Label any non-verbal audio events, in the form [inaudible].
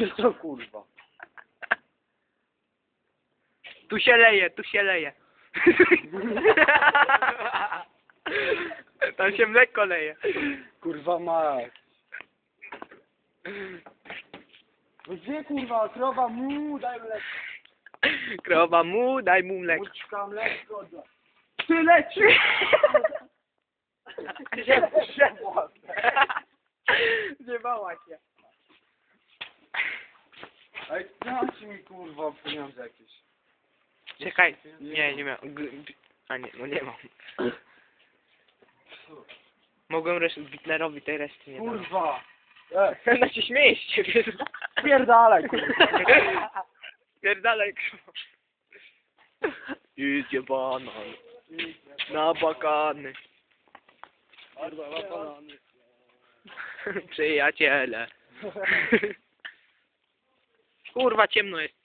Gdzie to kurwa? Tu się leje, tu się leje. Tam się mleko leje. Kurwa mać. No gdzie kurwa? Krowa mu, daj mleko. Krowa mu, daj mu mleko. Łuczka mleko. da- Ty leci! [laughs] Gdzie poszedła? Zjebała się. Ej, dajcie mi kurwa pieniądze jakieś. Czekaj. Nie, nie miałem. G- A nie, no nie mam. Mogłem resz- Hitlerowi tej reszty nie. Kurwa! E, [laughs] No się śmieje z ciebie. spierdalaj kurwa. Pierdalaj krzywo. [laughs] Idzie banan. Na bakany. Kurwa, łapalany. [laughs] Przyjaciele. Kurwa ciemno jest.